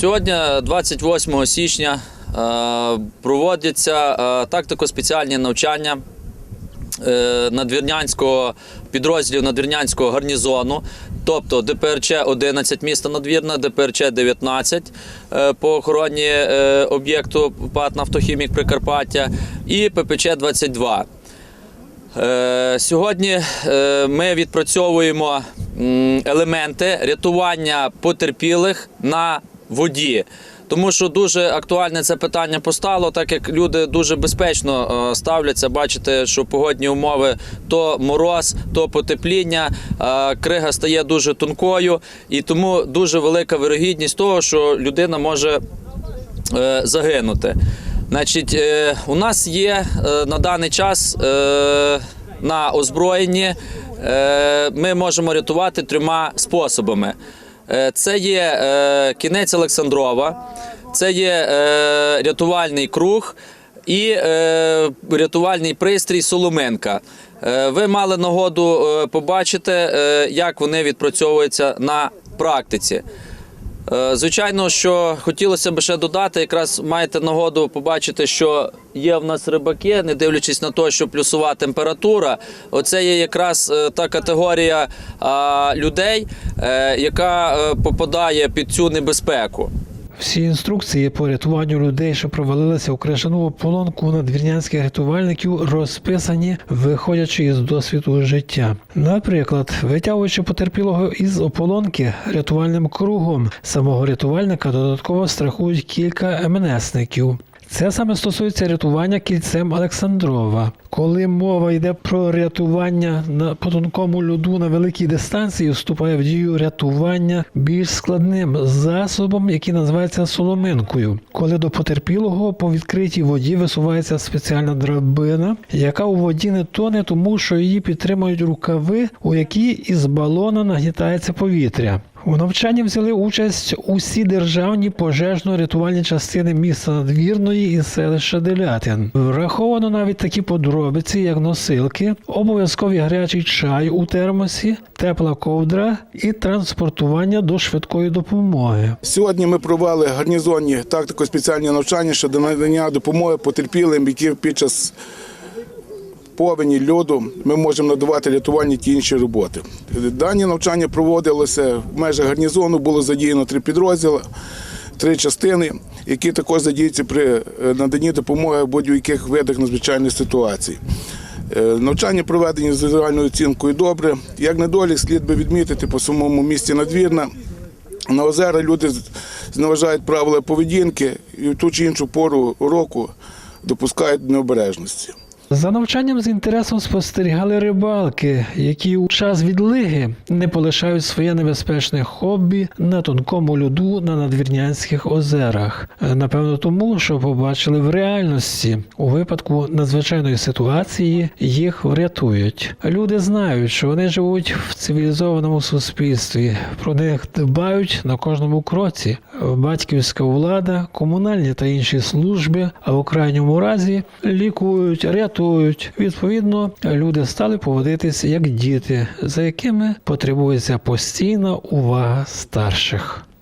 Сьогодні, 28 січня, е, проводяться е, тактико-спеціальні навчання е, надвірнянського підрозділів надвірнянського гарнізону, тобто ДПРЧ 11 міста Надвірна, ДПРЧ 19 е, по охороні е, об'єкту ПАТ «Нафтохімік Прикарпаття і ППЧ 22. Е, Сьогодні е, ми відпрацьовуємо елементи рятування потерпілих на воді. Тому що дуже актуальне це питання постало, так як люди дуже безпечно е, ставляться. Бачите, що погодні умови то мороз, то потепління, е, крига стає дуже тонкою, і тому дуже велика вирогідність того, що людина може е, загинути. Значить, у нас є на даний час на озброєнні. Ми можемо рятувати трьома способами. Е, це є е, кінець Олександрова, це є е, рятувальний круг і рятувальний пристрій Соломенка. Ви мали нагоду побачити, як вони відпрацьовуються на практиці. Е, Звичайно, що хотілося б ще додати, якраз маєте нагоду побачити, що є в нас рибаки, не дивлячись на те, що плюсова температура. Оце є якраз е, та категорія людей, е, яка попадає під цю небезпеку. Всі інструкції по рятуванню людей, що провалилися у крижану ополонку надвірнянських рятувальників, розписані, виходячи із досвіду життя. Наприклад, витягуючи потерпілого із ополонки рятувальним кругом, самого рятувальника додатково страхують кілька МНСників. Це саме стосується рятування кільцем Олександрова. Коли мова йде про рятування на по тонкому льоду на великій дистанції, вступає в дію рятування більш складним засобом, який називається соломинкою. Коли до потерпілого по відкритій воді висувається спеціальна драбина, яка у воді не тоне, тому що її підтримують рукави, у які із балона нагнітається повітря. У навчанні взяли участь усі державні пожежно-рятувальні частини міста Надвірної і селища Делятин. Враховано навіть такі подробиці, як носилки, обов'язковий гарячий чай у термосі, тепла ковдра і транспортування до швидкої допомоги. Сьогодні ми провели гарнізонні тактико-спеціальні навчання щодо надання допомоги потерпілим, які під час повені льоду ми можемо надавати рятувальні ті інші роботи. Дані навчання проводилося в межах гарнізону, було задіяно три підрозділи, три частини, які також задіються при е, наданні допомоги в будь-яких видах надзвичайних ситуацій. Е, Навчання проведені з загальною оцінкою добре. Як недолік, слід би відмітити по самому місті надвірна. На озера люди зневажають правила поведінки і в ту чи іншу пору року допускають необережності. За навчанням з інтересом спостерігали рибалки, які у час відлиги не полишають своє небезпечне хобі на тонкому льоду на надвірнянських озерах. Напевно, тому що побачили в реальності у випадку надзвичайної ситуації їх врятують. Люди знають, що вони живуть в цивілізованому суспільстві. Про них дбають на кожному кроці. Батьківська влада, комунальні та інші служби, а в крайньому разі лікують, рятують. Відповідно, люди стали поводитись як діти, за якими потребується постійна увага старших.